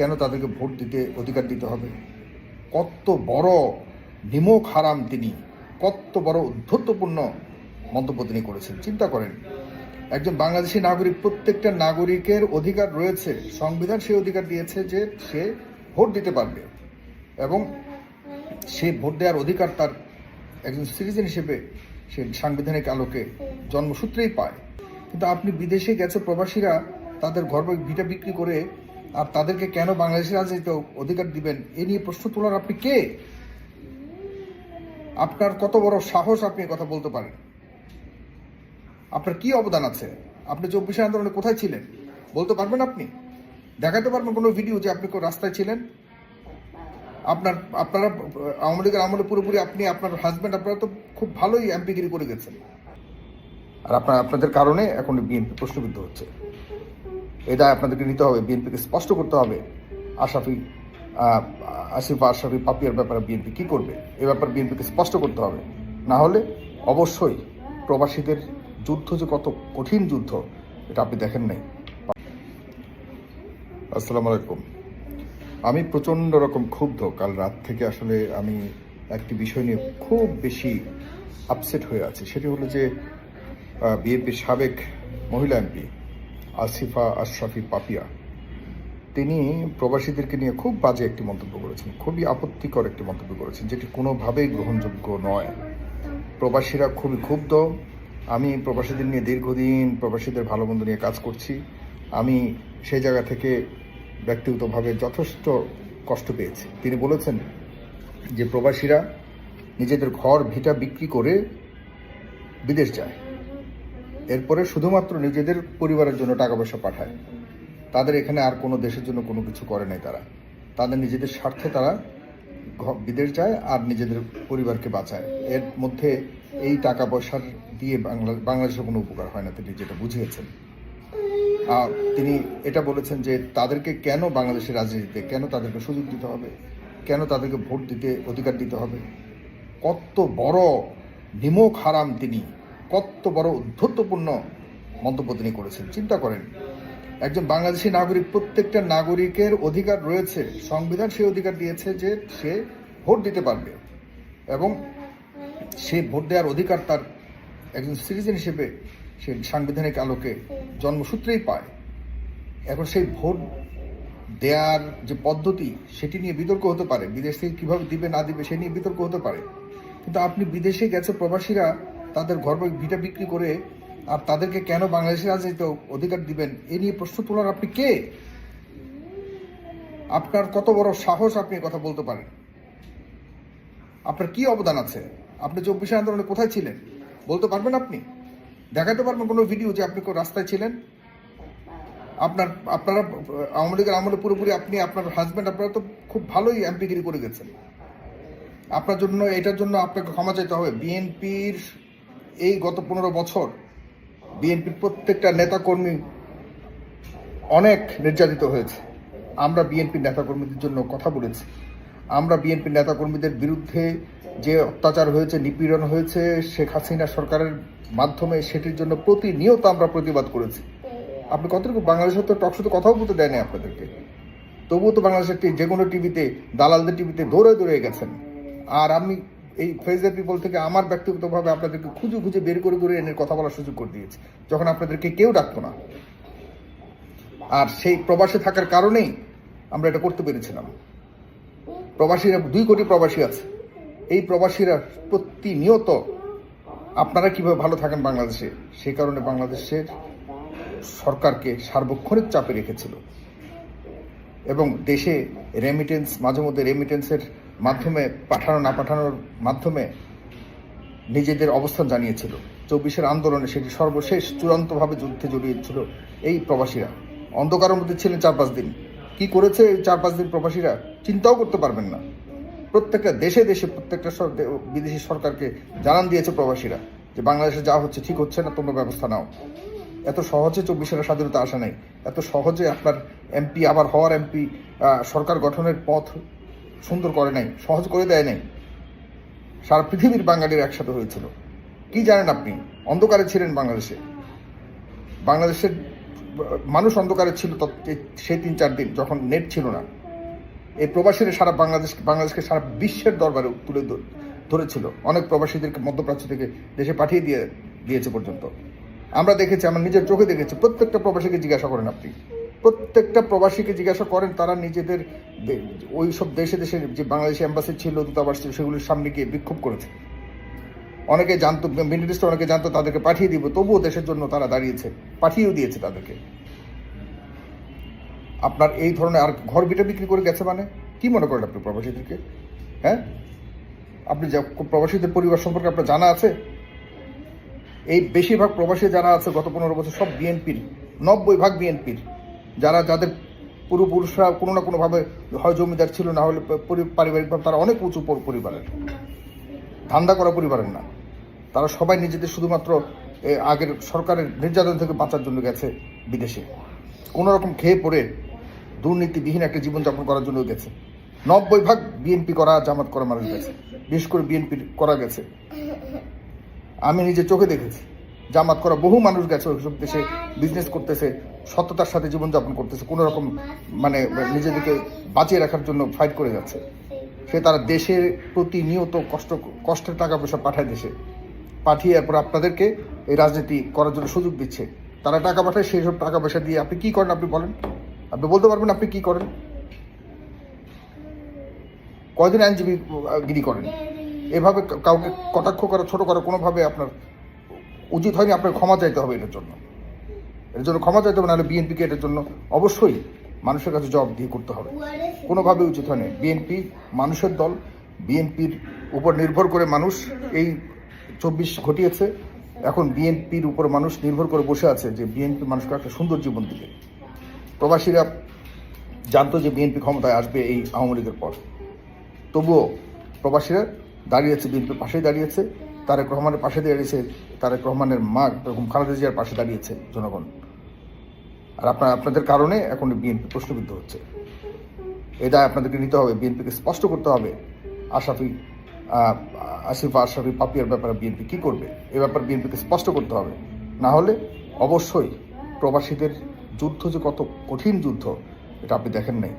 কেন তাদেরকে ভোট দিতে অধিকার দিতে হবে? কত বড় নিমক হারাম তিনি, কত বড় উদ্ধত্তপূর্ণ মন্তব্য তিনি করেছেন। চিন্তা করেন, একজন বাংলাদেশি নাগরিক, প্রত্যেকটা নাগরিকের অধিকার রয়েছে, সংবিধান সেই অধিকার দিয়েছে যে সে ভোট দিতে পারবে এবং সেই ভোট দেওয়ার অধিকার তার একজন সিটিজেন হিসেবে সে সাংবিধানিক আলোকে জন্মসূত্রেই পায়। কিন্তু আপনি বিদেশে গেছে প্রবাসীরা, তাদের ঘর ভিটা বিক্রি করে আর তাদেরকে কেন বাংলাদেশের রাজনীতিতে অধিকার দিবেন? এ নিয়ে প্রশ্ন তোলার আপনি কে? আপনার কত বড় সাহস আপনি কথা বলতে পারেন? আপনার কি অবদান আছে? আপনি চব্বিশে আন্দোলনে কোথায় ছিলেন? বলতে পারবেন আপনি? দেখাতে পারবেন কোনো ভিডিও যে আপনি কোন রাস্তায় ছিলেন? আপনার, আপনারা, আওয়ামী লীগের আমলে পুরোপুরি আপনি, আপনার হাজব্যান্ড আপনারা তো খুব ভালোই এমপিগিরি করে গেছেন। আর আপনার, আপনাদের কারণে এখন বিএনপি প্রশ্নবিদ্ধ হচ্ছে। এটা আপনাদেরকে নিতে হবে, বিএনপিকে স্পষ্ট করতে হবে। আশাফি আসিফা আশরাফি পাপিয়ার ব্যাপারে বিএনপি কি করবে? এ ব্যাপারে বিএনপিকে স্পষ্ট করতে হবে। না হলে অবশ্যই প্রবাসীদের যুদ্ধ যে কত কঠিন যুদ্ধ, এটা আপনি দেখেন নাই। আসসালামু আলাইকুম। আমি প্রচণ্ড রকম ক্ষুব্ধ। কাল রাত থেকে আসলে আমি একটি বিষয় নিয়ে খুব বেশি আপসেট হয়ে আছি। সেটি হলো যে বিএনপির সাবেক মহিলা এমপি আসিফা আশরাফি পাপিয়া। তিনি প্রবাসীদেরকে নিয়ে খুব বাজে একটি মন্তব্য করেছেন, খুবই আপত্তিকর একটি মন্তব্য করেছেন, যেটি কোনোভাবেই গ্রহণযোগ্য নয়। প্রবাসীরা খুবই ক্ষুব্ধ, আমি প্রবাসীদের নিয়ে দীর্ঘদিন প্রবাসীদের ভালো মন্দ নিয়ে কাজ করছি, আমি সেই জায়গা থেকে ব্যক্তিগতভাবে যথেষ্ট কষ্ট পেয়েছি। তিনি বলেছেন যে প্রবাসীরা নিজেদের ঘর, ভিটা বিক্রি করে বিদেশ যায়। এরপরে শুধুমাত্র নিজেদের পরিবারের জন্য টাকা পয়সা পাঠায়। তাদের এখানে আর কোনো দেশের জন্য কোনো কিছু করে নাই তারা। তাদের নিজেদের স্বার্থে তারা বিদেশ যায় আর নিজেদের পরিবারকে বাঁচায়। এর মধ্যে এই টাকা পয়সার দিয়ে বাংলা বাংলাদেশের কোনো উপকার হয় না, তিনি যেটা বুঝিয়েছেন। আর তিনি এটা বলেছেন যে তাদেরকে কেন বাংলাদেশের রাজনীতিতে কেন তাদেরকে সুযোগ দিতে হবে? কেন তাদেরকে ভোট দিতে অধিকার দিতে হবে? কত বড় নিমক হারাম তিনি। কত বড় উদ্ধত্তপূর্ণ মন্তব্য তিনি করেছেন। চিন্তা করেন, একজন বাংলাদেশি নাগরিক, প্রত্যেকটা নাগরিকের অধিকার রয়েছে, সংবিধান সেই অধিকার দিয়েছে যে সে ভোট দিতে পারবে এবং সেই ভোট দেওয়ার অধিকার তার একজন সিটিজেন হিসেবে সে সাংবিধানিক আলোকে জন্মসূত্রেই পায়। এখন সেই ভোট দেওয়ার যে পদ্ধতি, সেটি নিয়ে বিতর্ক হতে পারে। বিদেশ থেকে কীভাবে দিবে, না দিবে, সে নিয়ে বিতর্ক হতে পারে। কিন্তু আপনি বিদেশে গেছে প্রবাসীরা তাদের ঘর বাড়ি ভিটা বিক্রি করে আর তাদেরকে কেন বাংলাদেশের রাজনীতিতে অধিকার দিবেন? এ নিয়ে প্রশ্ন তোলার আপনি কে? আপনার কত বড় সাহস আপনি কথা বলতে পারেন? আপনার কি অবদান আছে? আপনি চব্বিশে আন্দোলনে কোথায় ছিলেন? বলতে পারবেন আপনি? দেখাতে পারবেন কোনো ভিডিও যে আপনি রাস্তায় ছিলেন? আপনার, আপনারা, আওয়ামী লীগের আমলে পুরোপুরি আপনি, আপনার হাজব্যান্ড আপনারা তো খুব ভালোই এমপিগিরি করে গেছেন। আপনার জন্য, এটার জন্য আপনাকে ক্ষমা চাইতে হবে। বিএনপির এই গত পনেরো বছর বিএনপির প্রত্যেকটা নেতাকর্মী অনেক নির্যাতিত হয়েছে। আমরা বিএনপির নেতাকর্মীদের জন্য কথা বলেছি। আমরা বিএনপির নেতাকর্মীদের বিরুদ্ধে যে অত্যাচার হয়েছে, নিপীড়ন হয়েছে, শেখ হাসিনা সরকারের মাধ্যমে সেটির জন্য প্রতিনিয়ত আমরা প্রতিবাদ করেছি। আপনি কতটুকু বাংলাদেশের তো টকশোতে কথাও বলতে দেয়নি আপনাদেরকে। তবুও তো বাংলাদেশের যে কোনো টিভিতে দালালদের টিভিতে দৌড়ে দৌড়ে গেছেন। আর আমি এই ফেজের পিপল থেকে আমার ব্যক্তিগতভাবে আপনাদেরকে খুঁজে খুঁজে বের করে করে এনে কথা বলার সুযোগ করে দিয়েছি। যখন আপনাদেরকে কেউ ডাকতো না। আর সেই প্রবাসে থাকার কারণেই আমরা এটা করতে পেরেছিলাম। প্রবাসীরা, দুই কোটি প্রবাসী আছে। এই প্রবাসীরা প্রতিনিয়ত আপনারা কীভাবে ভালো থাকেন বাংলাদেশে, সেই কারণে বাংলাদেশের সরকারকে সার্বক্ষণিক চাপে রেখেছিল। এবং দেশে রেমিটেন্স মাঝে মধ্যে রেমিটেন্সের মাধ্যমে, পাঠানো, না পাঠানোর মাধ্যমে নিজেদের অবস্থান জানিয়েছিল। চব্বিশের আন্দোলনে সেটি সর্বশেষ চূড়ান্তভাবে যুদ্ধে জড়িয়েছিল এই প্রবাসীরা। অন্ধকারের মধ্যে ছিলেন চার পাঁচ দিন। কি করেছে এই চার পাঁচ দিন প্রবাসীরা চিন্তাও করতে পারবেন না। প্রত্যেকটা দেশে দেশে, প্রত্যেকটা বিদেশি সরকারকে জানান দিয়েছে প্রবাসীরা যে, বাংলাদেশে যা হচ্ছে ঠিক হচ্ছে না, তোমরা ব্যবস্থা নাও। এত সহজে চব্বিশের স্বাধীনতা আসে নাই। এত সহজে আপনার এমপি, আবার হওয়ার এমপি সরকার গঠনের পথ সুন্দর করে নাই, সহজ করে দেয় নাই। সারা পৃথিবীর বাঙালির একসাথে হয়েছিল। কি জানেন আপনি? অন্ধকারে ছিলেন বাংলাদেশে। বাংলাদেশের মানুষ অন্ধকারে ছিল সেই তিন চার দিন, যখন নেট ছিল না। এই প্রবাসীরা সারা বাংলাদেশ বাংলাদেশকে সারা বিশ্বের দরবারে তুলে ধরেছিল। অনেক প্রবাসীদেরকে মধ্যপ্রাচ্য থেকে দেশে পাঠিয়ে দিয়ে দিয়েছে পর্যন্ত। আমরা দেখেছি, আমার নিজের চোখে দেখেছি, প্রত্যেকটা প্রবাসীকে জিজ্ঞাসা করেন আপনি। প্রত্যেকটা প্রবাসীকে জিজ্ঞাসা করেন, তারা নিজেদের ওই সব দেশে দেশে যে বাংলাদেশি অ্যাম্বাসি ছিল, দূতাবাস ছিল, সেগুলির সামনে গিয়ে বিক্ষোভ করেছে। অনেকে জানতো, মিডল অনেকে জানতো, তাদেরকে পাঠিয়ে দিব, তবুও দেশের জন্য তারা দাঁড়িয়েছে, পাঠিয়েও দিয়েছে তাদেরকে। আপনার এই ধরনের আর ঘর বিটা বিক্রি করে গেছে মানে? কি মনে করেন আপনি প্রবাসীদেরকে? হ্যাঁ? আপনি যা প্রবাসীদের পরিবার সম্পর্কে আপনার জানা আছে? এই বেশিরভাগ প্রবাসী যারা আছে, গত পনেরো বছর সব বিএনপির, নব্বই ভাগ বিএনপির। যারা যাদের পূর্বপুরুষরা কোনো না কোনোভাবে হয় জমিদার ছিল, না হলে পরি- পারিবারিকভাবে তারা অনেক উঁচু পরিবারের। ধান্দা করা পরিবারের না। তারা সবাই নিজেদের শুধুমাত্র আগের সরকারের নির্যাতন থেকে বাঁচার জন্য গেছে বিদেশে। কোনো রকম খেয়ে পড়ে দুর্নীতিবিহীন একটা জীবনযাপন করার জন্য গেছে। নব্বই ভাগ বিএনপি করা, জামাত করা মানুষ গেছে। বিশেষ করে বিএনপি করা গেছে। আমি নিজে চোখে দেখেছি। জামাত করা বহু মানুষ গেছে ওইসব দেশে বিজনেস করতেছে, সততার সাথে জীবনযাপন করতেছে, কোনো রকম মানে নিজেদেরকে বাঁচিয়ে রাখার জন্য ফাইট করে যাচ্ছে। সে তারা দেশের প্রতিনিয়ত কষ্ট, কষ্টের টাকা পয়সা পাঠায় দেশে। পাঠিয়ে এরপর আপনাদেরকে এই রাজনীতি করার জন্য সুযোগ দিচ্ছে। তারা টাকা পাঠায়, সেই সব টাকা পয়সা দিয়ে আপনি কি করেন আপনি বলেন? আপনি বলতে পারবেন আপনি কি করেন? কয়দিন আইনজীবী গিরি করেন? এভাবে কাউকে কটাক্ষ করা, ছোট করা কোনোভাবে আপনার উচিত হয়নি আপনার ক্ষমা চাইতে হবে এটার জন্য। এর জন্য ক্ষমা চাইতে হবে, নাহলে বিএনপিকে এটার জন্য অবশ্যই মানুষের কাছে জবাব দিয়ে করতে হবে। কোনোভাবে উচিত হয়নি। বিএনপি মানুষের দল বিএনপির উপর নির্ভর করে মানুষ এই চব্বিশ ঘটিয়েছে। এখন বিএনপির উপর মানুষ নির্ভর করে বসে আছে যে বিএনপি মানুষকে একটা সুন্দর জীবন দিবে। প্রবাসীরা জানতো যে বিএনপি ক্ষমতায় আসবে এই আওয়ামী লীগের পর। তবুও প্রবাসীরা দাঁড়িয়েছে বিএনপির পাশেই দাঁড়িয়েছে। তারেক রহমানের পাশে দাঁড়িয়েছে তারেক রহমানের মা এরকম খালেদা জিয়ার পাশে দাঁড়িয়েছে জনগণ। আর আপনার, আপনাদের কারণে এখন বিএনপি প্রশ্নবিদ্ধ হচ্ছে। এটা আপনাদেরকে নিতে হবে, বিএনপিকে স্পষ্ট করতে হবে। আশাফি আসিফা আশরাফি পাপিয়ার ব্যাপারে বিএনপি কি করবে? এ ব্যাপারে বিএনপিকে স্পষ্ট করতে হবে। না হলে অবশ্যই প্রবাসীদের যুদ্ধ যে কত কঠিন যুদ্ধ, এটা আপনি দেখেন নাই।